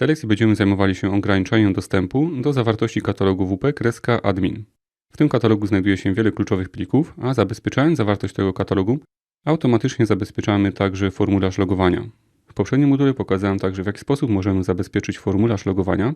tej lekcji będziemy zajmowali się ograniczaniem dostępu do zawartości katalogu wp-admin. W tym katalogu znajduje się wiele kluczowych plików, a zabezpieczając zawartość tego katalogu, automatycznie zabezpieczamy także formularz logowania. W poprzednim module pokazałem także w jaki sposób możemy zabezpieczyć formularz logowania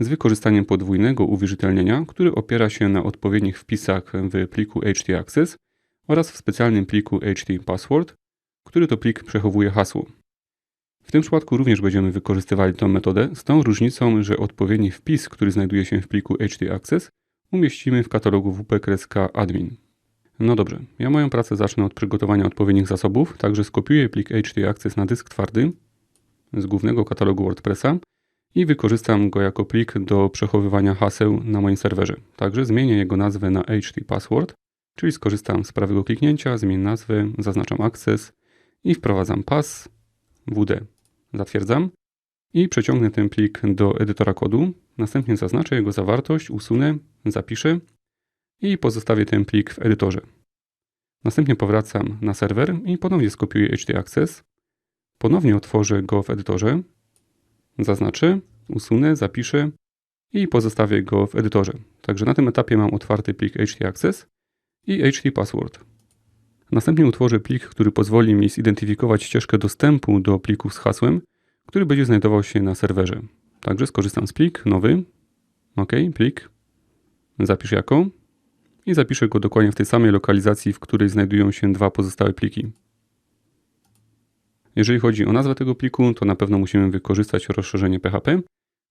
z wykorzystaniem podwójnego uwierzytelnienia, który opiera się na odpowiednich wpisach w pliku htaccess oraz w specjalnym pliku htpassword, który to plik przechowuje hasło. W tym przypadku również będziemy wykorzystywali tę metodę, z tą różnicą, że odpowiedni wpis, który znajduje się w pliku htaccess, umieścimy w katalogu wp-admin. No dobrze, ja moją pracę zacznę od przygotowania odpowiednich zasobów, także skopiuję plik htaccess na dysk twardy z głównego katalogu WordPressa i wykorzystam go jako plik do przechowywania haseł na moim serwerze. Także zmienię jego nazwę na htpassword, czyli skorzystam z prawego kliknięcia, zmienię nazwę, zaznaczam access i wprowadzam pas wd. Zatwierdzam i przeciągnę ten plik do edytora kodu. Następnie zaznaczę jego zawartość, usunę, zapiszę i pozostawię ten plik w edytorze. Następnie powracam na serwer i ponownie skopiuję htaccess. Ponownie otworzę go w edytorze. Zaznaczę, usunę, zapiszę i pozostawię go w edytorze. Także na tym etapie mam otwarty plik htaccess i htpassword. Następnie utworzę plik, który pozwoli mi zidentyfikować ścieżkę dostępu do plików z hasłem, który będzie znajdował się na serwerze. Także skorzystam z plik, nowy, OK, plik, zapiszę jako i zapiszę go dokładnie w tej samej lokalizacji, w której znajdują się dwa pozostałe pliki. Jeżeli chodzi o nazwę tego pliku, to na pewno musimy wykorzystać rozszerzenie PHP,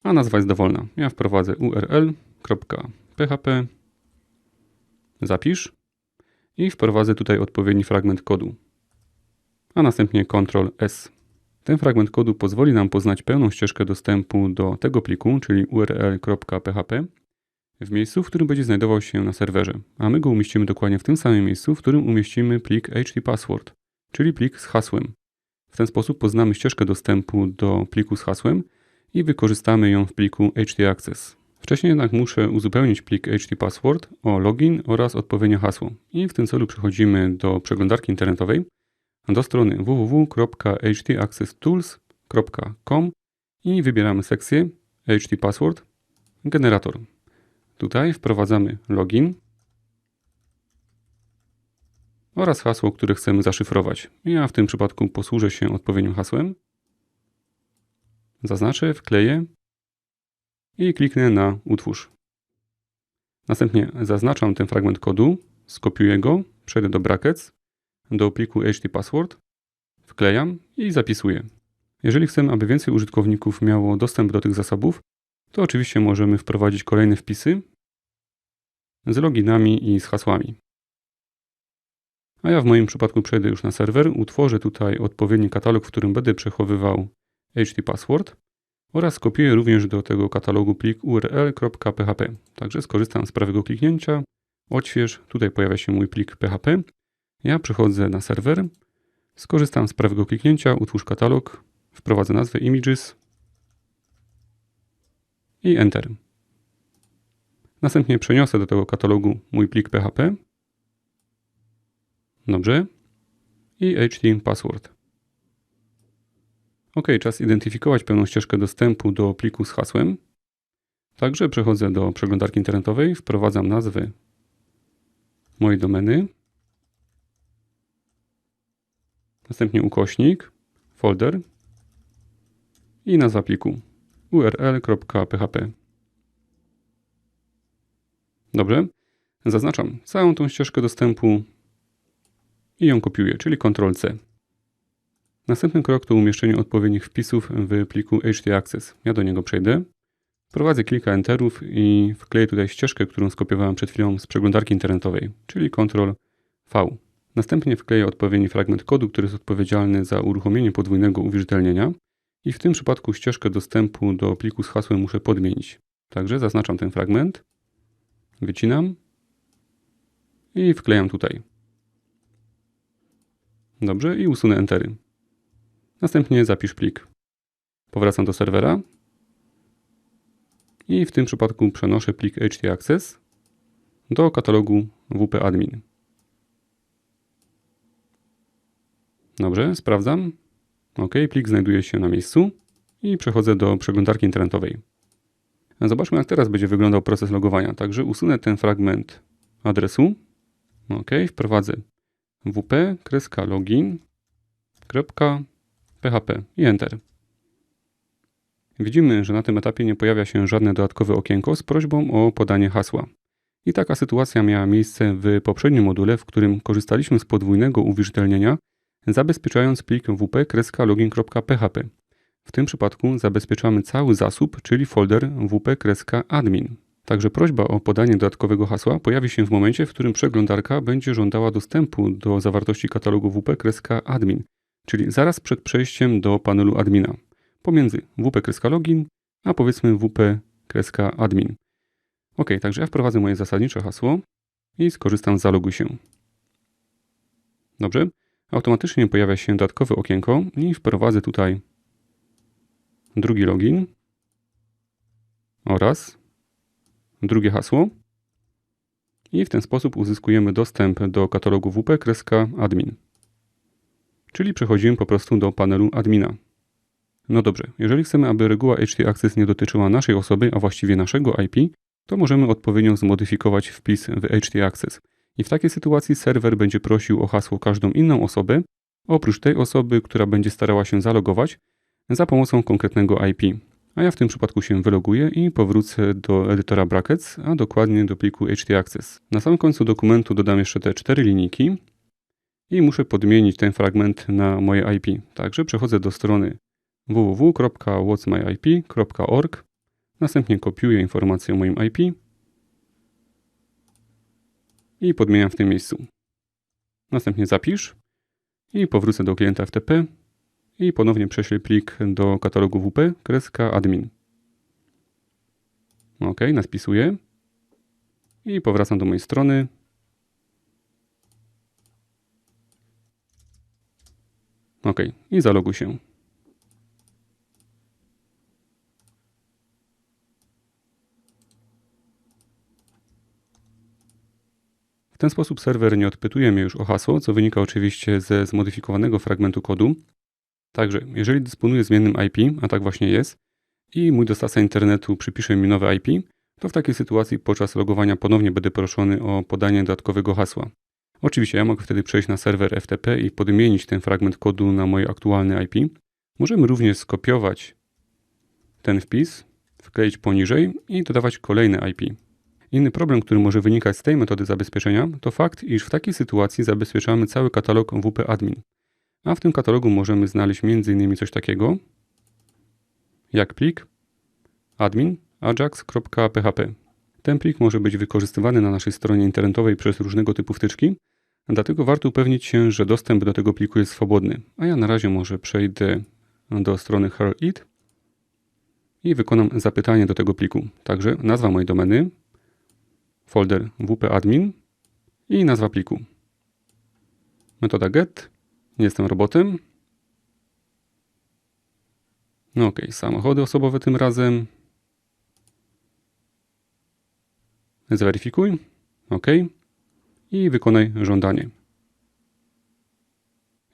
a nazwa jest dowolna. Ja wprowadzę url.php, zapisz i wprowadzę tutaj odpowiedni fragment kodu, a następnie Ctrl S. Ten fragment kodu pozwoli nam poznać pełną ścieżkę dostępu do tego pliku, czyli url.php, w miejscu, w którym będzie znajdował się na serwerze, a my go umieścimy dokładnie w tym samym miejscu, w którym umieścimy plik htpassword, czyli plik z hasłem. W ten sposób poznamy ścieżkę dostępu do pliku z hasłem i wykorzystamy ją w pliku htaccess. Wcześniej jednak muszę uzupełnić plik htpassword o login oraz odpowiednie hasło. I w tym celu przechodzimy do przeglądarki internetowej, do strony www.htaccesstools.com i wybieramy sekcję htpassword generator. Tutaj wprowadzamy login oraz hasło, które chcemy zaszyfrować. Ja w tym przypadku posłużę się odpowiednim hasłem. Zaznaczę, wkleję i kliknę na utwórz. Następnie zaznaczam ten fragment kodu, skopiuję go, przejdę do brackets, do pliku htpassword, wklejam i zapisuję. Jeżeli chcemy, aby więcej użytkowników miało dostęp do tych zasobów, to oczywiście możemy wprowadzić kolejne wpisy z loginami i z hasłami. A ja w moim przypadku przejdę już na serwer, utworzę tutaj odpowiedni katalog, w którym będę przechowywał htpassword oraz kopiuję również do tego katalogu plik url.php. Także skorzystam z prawego kliknięcia, odśwież, tutaj pojawia się mój plik php. Ja przechodzę na serwer, skorzystam z prawego kliknięcia, utwórz katalog, wprowadzę nazwę images i enter. Następnie przeniosę do tego katalogu mój plik php. Dobrze. I html password. OK, czas identyfikować pełną ścieżkę dostępu do pliku z hasłem. Także przechodzę do przeglądarki internetowej, wprowadzam nazwę mojej domeny. Następnie ukośnik, folder i nazwa pliku url.php. Dobrze. Zaznaczam całą tą ścieżkę dostępu i ją kopiuję, czyli Ctrl-C. Następny krok to umieszczenie odpowiednich wpisów w pliku htaccess. Ja do niego przejdę. Wprowadzę kilka enterów i wkleję tutaj ścieżkę, którą skopiowałem przed chwilą z przeglądarki internetowej, czyli Ctrl-V. Następnie wkleję odpowiedni fragment kodu, który jest odpowiedzialny za uruchomienie podwójnego uwierzytelnienia i w tym przypadku ścieżkę dostępu do pliku z hasłem muszę podmienić. Także zaznaczam ten fragment, wycinam i wklejam tutaj. Dobrze, i usunę entery. Następnie zapisz plik. Powracam do serwera i w tym przypadku przenoszę plik htaccess do katalogu wp-admin. Dobrze, sprawdzam. OK, plik znajduje się na miejscu i przechodzę do przeglądarki internetowej. Zobaczmy, jak teraz będzie wyglądał proces logowania. Także usunę ten fragment adresu. OK, wprowadzę wp-login.php i Enter. Widzimy, że na tym etapie nie pojawia się żadne dodatkowe okienko z prośbą o podanie hasła. I taka sytuacja miała miejsce w poprzednim module, w którym korzystaliśmy z podwójnego uwierzytelnienia, zabezpieczając plik wp-login.php. W tym przypadku zabezpieczamy cały zasób, czyli folder wp-admin. Także prośba o podanie dodatkowego hasła pojawi się w momencie, w którym przeglądarka będzie żądała dostępu do zawartości katalogu wp-admin, czyli zaraz przed przejściem do panelu admina, pomiędzy wp-login a powiedzmy wp-admin. Ok, także ja wprowadzę moje zasadnicze hasło i skorzystam z zaloguj się. Dobrze, automatycznie pojawia się dodatkowe okienko i wprowadzę tutaj drugi login oraz drugie hasło i w ten sposób uzyskujemy dostęp do katalogu wp-admin. Czyli przechodzimy po prostu do panelu admina. No dobrze, jeżeli chcemy, aby reguła htaccess nie dotyczyła naszej osoby, a właściwie naszego IP, to możemy odpowiednio zmodyfikować wpis w htaccess. I w takiej sytuacji serwer będzie prosił o hasło każdą inną osobę, oprócz tej osoby, która będzie starała się zalogować za pomocą konkretnego IP. A ja w tym przypadku się wyloguję i powrócę do edytora brackets, a dokładnie do pliku htaccess. Na samym końcu dokumentu dodam jeszcze te cztery linijki i muszę podmienić ten fragment na moje IP. Także przechodzę do strony www.whatsmyip.org Następnie kopiuję informację o moim IP i podmieniam w tym miejscu. Następnie zapisz i powrócę do klienta FTP i ponownie prześlę plik do katalogu WP kreska admin. OK, naspisuję i powracam do mojej strony. OK, i zaloguj się. ten sposób serwer nie odpytuje mnie już o hasło, co wynika oczywiście ze zmodyfikowanego fragmentu kodu. Także, jeżeli dysponuję zmiennym IP, a tak właśnie jest, i mój dostawca internetu przypisze mi nowe IP, to w takiej sytuacji podczas logowania ponownie będę proszony o podanie dodatkowego hasła. Oczywiście ja mogę wtedy przejść na serwer FTP i podmienić ten fragment kodu na moje aktualne IP. Możemy również skopiować ten wpis, wkleić poniżej i dodawać kolejne IP. Inny problem, który może wynikać z tej metody zabezpieczenia, to fakt, iż w takiej sytuacji zabezpieczamy cały katalog WP-admin. A w tym katalogu możemy znaleźć m.in. coś takiego jak plik admin ajax.php. Ten plik może być wykorzystywany na naszej stronie internetowej przez różnego typu wtyczki, dlatego warto upewnić się, że dostęp do tego pliku jest swobodny. A ja na razie może przejdę do strony herlit i wykonam zapytanie do tego pliku. Także nazwa mojej domeny folder wp-admin i nazwa pliku. Metoda get. Nie jestem robotem. No ok, samochody osobowe tym razem. Zweryfikuj. OK. I wykonaj żądanie.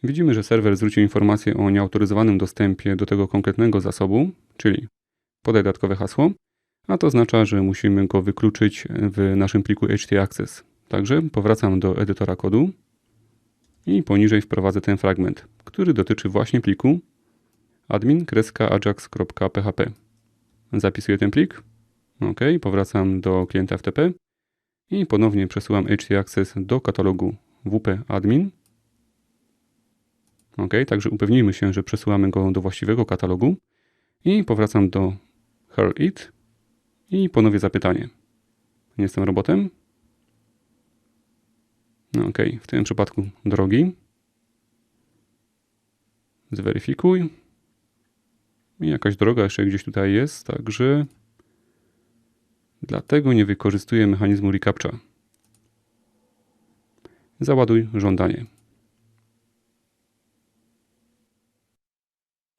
Widzimy, że serwer zwrócił informację o nieautoryzowanym dostępie do tego konkretnego zasobu, czyli podaj dodatkowe hasło a to oznacza, że musimy go wykluczyć w naszym pliku htaccess. Także powracam do edytora kodu i poniżej wprowadzę ten fragment, który dotyczy właśnie pliku admin-ajax.php. Zapisuję ten plik. OK, powracam do klienta FTP i ponownie przesyłam htaccess do katalogu wp-admin. OK, także upewnijmy się, że przesyłamy go do właściwego katalogu i powracam do her-it i ponownie zapytanie. Nie jestem robotem? No ok, w tym przypadku drogi. Zweryfikuj. I jakaś droga jeszcze gdzieś tutaj jest, także dlatego nie wykorzystuję mechanizmu reCAPTCHA. Załaduj żądanie.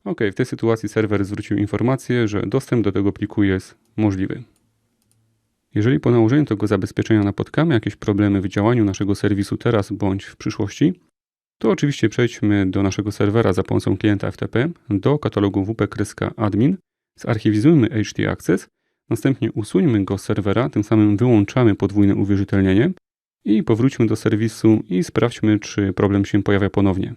OK, w tej sytuacji serwer zwrócił informację, że dostęp do tego pliku jest możliwy. Jeżeli po nałożeniu tego zabezpieczenia napotkamy jakieś problemy w działaniu naszego serwisu teraz bądź w przyszłości, to oczywiście przejdźmy do naszego serwera za pomocą klienta FTP, do katalogu wp-admin, zarchiwizujmy htaccess, następnie usuńmy go z serwera, tym samym wyłączamy podwójne uwierzytelnienie i powróćmy do serwisu i sprawdźmy, czy problem się pojawia ponownie.